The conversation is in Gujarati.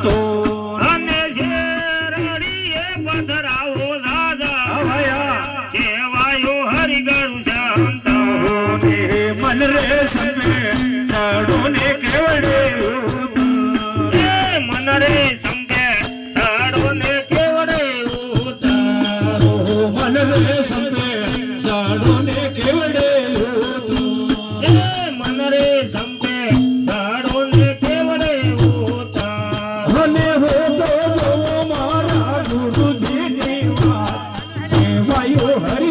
શાંતો અને શેરડીએ પધરાવો દાદા સેવાયો હરિગરુ શાંત ને મન રે સમે સાડો ને કેવડે મન રે સંગે સાડો ને કેવડે મન રે અને હો તો જો મારા ગુરુજીની વાત. કહેવાયો હરિ